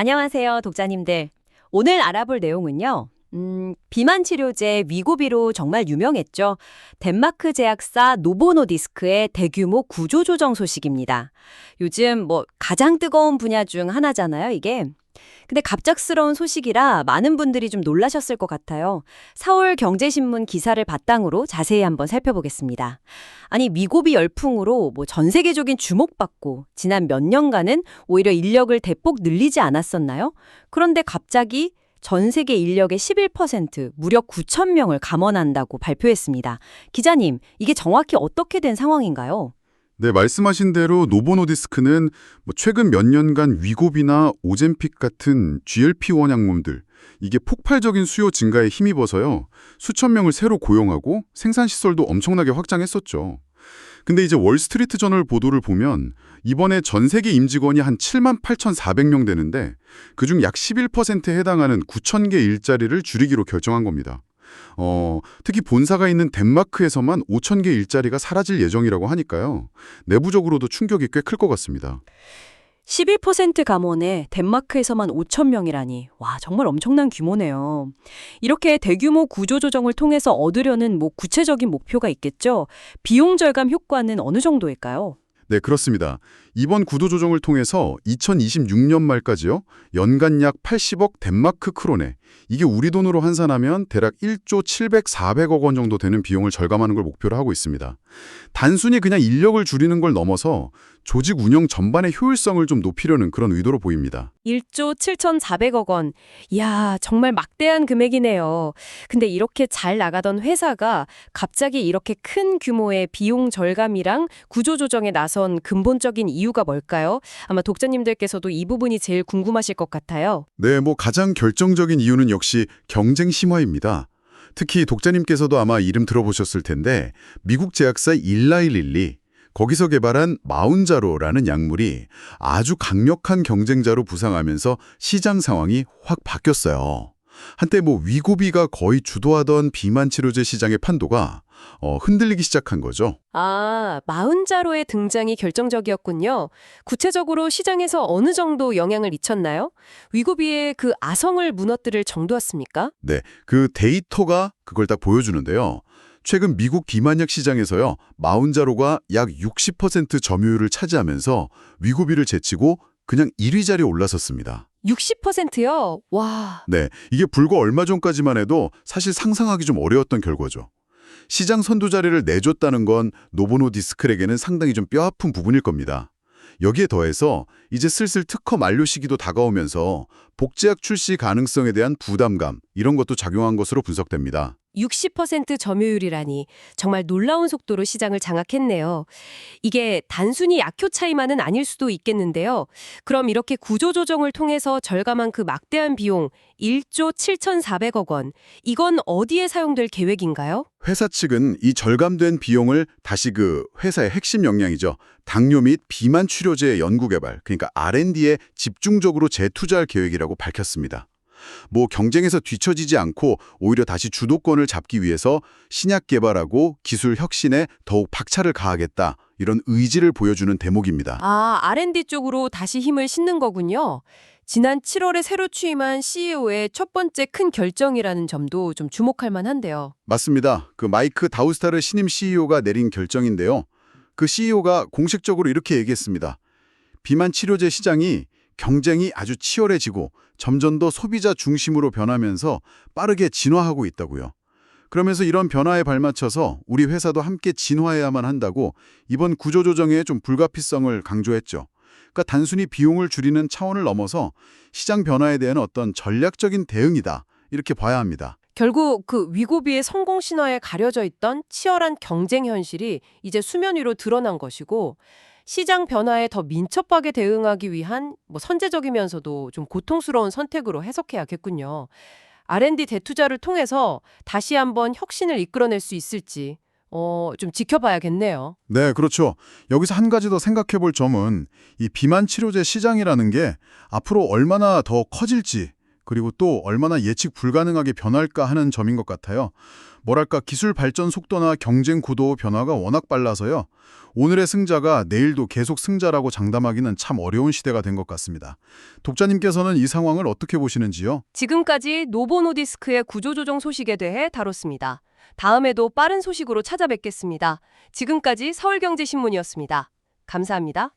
안녕하세요, 독자님들. 오늘 알아볼 내용은요. 음, 비만 치료제 위고비로 정말 유명했죠. 덴마크 제약사 노보노디스크의 대규모 구조 조정 소식입니다. 요즘 뭐 가장 뜨거운 분야 중 하나잖아요, 이게. 근데 갑작스러운 소식이라 많은 분들이 좀 놀라셨을 것 같아요. 서울 경제신문 기사를 바탕으로 자세히 한번 살펴보겠습니다. 아니, 위고비 열풍으로 뭐 전 세계적인 주목받고 지난 몇 년간은 오히려 인력을 대폭 늘리지 않았었나요? 그런데 갑자기 전 세계 인력의 11% 무려 9천 명을 감원한다고 발표했습니다. 기자님, 이게 정확히 어떻게 된 상황인가요? 네, 말씀하신 대로 노보노디스크는 뭐 최근 몇 년간 위고비나 오젠픽 같은 GLP-1 약물들 이게 폭발적인 수요 증가에 힘입어서요. 수천 명을 새로 고용하고 생산 시설도 엄청나게 확장했었죠. 근데 이제 월스트리트 저널 보도를 보면 이번에 전 세계 임직원이 한 7만 8,400명 되는데 그중 약 11%에 해당하는 9,000개 일자리를 줄이기로 결정한 겁니다. 어, 특히 본사가 있는 덴마크에서만 5천 개 일자리가 사라질 예정이라고 하니까요. 내부적으로도 충격이 꽤 클 것 같습니다. 11% 감원에 덴마크에서만 5천 명이라니 와 정말 엄청난 규모네요. 이렇게 대규모 구조조정을 통해서 얻으려는 뭐 구체적인 목표가 있겠죠. 비용 절감 효과는 어느 정도일까요? 네, 그렇습니다. 이번 구도 조정을 통해서 2026년 말까지요. 연간 약 80억 덴마크 크로네. 이게 우리 돈으로 환산하면 대략 1조 700, 400억 원 정도 되는 비용을 절감하는 걸 목표로 하고 있습니다. 단순히 그냥 인력을 줄이는 걸 넘어서 조직 운영 전반의 효율성을 좀 높이려는 그런 의도로 보입니다. 1조 7,400억 원. 이야, 정말 막대한 금액이네요. 근데 이렇게 잘 나가던 회사가 갑자기 이렇게 큰 규모의 비용 절감이랑 구조조정에 나선 근본적인 이유가 뭘까요? 아마 독자님들께서도 이 부분이 제일 궁금하실 것 같아요. 네, 뭐 가장 결정적인 이유는 역시 경쟁 심화입니다. 특히 독자님께서도 아마 이름 들어보셨을 텐데 미국 제약사 일라이릴리 거기서 개발한 마운자로라는 약물이 아주 강력한 경쟁자로 부상하면서 시장 상황이 확 바뀌었어요. 한때 뭐 위고비가 거의 주도하던 비만 치료제 시장의 판도가 어, 흔들리기 시작한 거죠. 아, 마흔자로의 등장이 결정적이었군요. 구체적으로 시장에서 어느 정도 영향을 미쳤나요? 위고비의 그 아성을 무너뜨릴 정도였습니까? 네, 그 데이터가 그걸 딱 보여주는데요. 최근 미국 비만약 시장에서요, 마운자로가 약 60% 점유율을 차지하면서 위고비를 제치고 그냥 1위 자리에 올라섰습니다. 60%요? 와. 네, 이게 불과 얼마 전까지만 해도 사실 상상하기 좀 어려웠던 결과죠. 시장 선두 자리를 내줬다는 건 노보노 디스크에게는 상당히 좀 뼈아픈 부분일 겁니다. 여기에 더해서 이제 슬슬 특허 만료 시기도 다가오면서 복제약 출시 가능성에 대한 부담감 이런 것도 작용한 것으로 분석됩니다. 60% 점유율이라니 정말 놀라운 속도로 시장을 장악했네요. 이게 단순히 약효 차이만은 아닐 수도 있겠는데요. 그럼 이렇게 구조조정을 통해서 절감한 그 막대한 비용 1조 7,400억 원, 이건 어디에 사용될 계획인가요? 회사 측은 이 절감된 비용을 다시 그 회사의 핵심 역량이죠. 당뇨 및 비만 치료제 연구 개발, 그러니까 R&D에 집중적으로 재투자할 계획이라고 밝혔습니다. 뭐 경쟁에서 뒤처지지 않고 오히려 다시 주도권을 잡기 위해서 신약 개발하고 기술 혁신에 더욱 박차를 가하겠다. 이런 의지를 보여주는 대목입니다. 아, R&D 쪽으로 다시 힘을 싣는 거군요. 지난 7월에 새로 취임한 CEO의 첫 번째 큰 결정이라는 점도 좀 주목할 만한데요. 맞습니다. 그 마이크 다우스타르 신임 CEO가 내린 결정인데요. 그 CEO가 공식적으로 이렇게 얘기했습니다. 비만 치료제 시장이 경쟁이 아주 치열해지고 점점 더 소비자 중심으로 변하면서 빠르게 진화하고 있다고요. 그러면서 이런 변화에 발맞춰서 우리 회사도 함께 진화해야만 한다고 이번 구조조정의 좀 불가피성을 강조했죠. 그러니까 단순히 비용을 줄이는 차원을 넘어서 시장 변화에 대한 어떤 전략적인 대응이다. 이렇게 봐야 합니다. 결국 그 위고비의 성공 신화에 가려져 있던 치열한 경쟁 현실이 이제 수면 위로 드러난 것이고 시장 변화에 더 민첩하게 대응하기 위한 뭐 선제적이면서도 좀 고통스러운 선택으로 해석해야겠군요. R&D 대투자를 통해서 다시 한번 혁신을 이끌어낼 수 있을지 어, 좀 지켜봐야겠네요. 네, 그렇죠. 여기서 한 가지 더 생각해 볼 점은 이 비만 치료제 시장이라는 게 앞으로 얼마나 더 커질지 그리고 또 얼마나 예측 불가능하게 변할까 하는 점인 것 같아요. 뭐랄까 기술 발전 속도나 경쟁 구도 변화가 워낙 빨라서요. 오늘의 승자가 내일도 계속 승자라고 장담하기는 참 어려운 시대가 된 것 같습니다. 독자님께서는 이 상황을 어떻게 보시는지요? 지금까지 노보노디스크의 구조조정 소식에 대해 다뤘습니다. 다음에도 빠른 소식으로 찾아뵙겠습니다. 지금까지 서울경제신문이었습니다. 감사합니다.